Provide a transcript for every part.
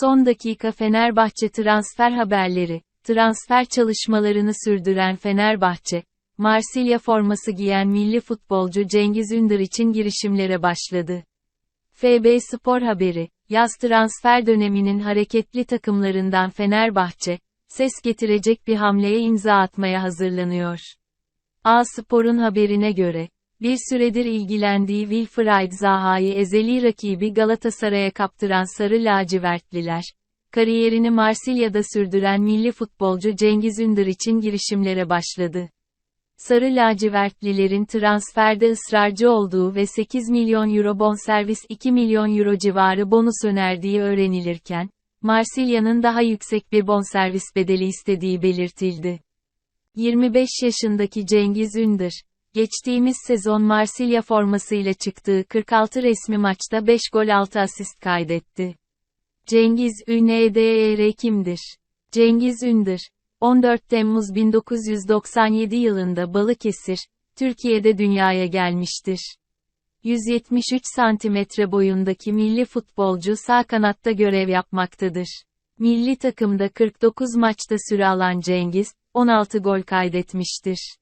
Son dakika Fenerbahçe transfer haberleri. Transfer çalışmalarını sürdüren Fenerbahçe, Marsilya forması giyen milli futbolcu Cengiz Ünder için girişimlere başladı. FB Spor haberi, yaz transfer döneminin hareketli takımlarından Fenerbahçe, ses getirecek bir hamleye imza atmaya hazırlanıyor. A Spor'un haberine göre, bir süredir ilgilendiği Wilfried Zaha'yı ezeli rakibi Galatasaray'a kaptıran Sarı Lacivertliler, kariyerini Marsilya'da sürdüren milli futbolcu Cengiz Ünder için girişimlere başladı. Sarı lacivertlilerin transferde ısrarcı olduğu ve 8 milyon euro bonservis 2 milyon euro civarı bonus önerdiği öğrenilirken, Marsilya'nın daha yüksek bir bonservis bedeli istediği belirtildi. 25 yaşındaki Cengiz Ünder, geçtiğimiz sezon Marsilya formasıyla çıktığı 46 resmi maçta 5 gol 6 asist kaydetti. Cengiz Üneder kimdir? Cengiz Ünder, 14 Temmuz 1997 yılında Balıkesir, Türkiye'de dünyaya gelmiştir. 173 santimetre boyundaki milli futbolcu sağ kanatta görev yapmaktadır. Milli takımda 49 maçta süre alan Cengiz, 16 gol kaydetmiştir.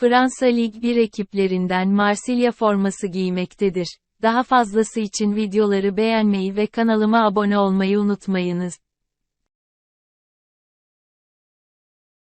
Fransa Lig 1 ekiplerinden Marsilya forması giymektedir. Daha fazlası için videoları beğenmeyi ve kanalıma abone olmayı unutmayınız.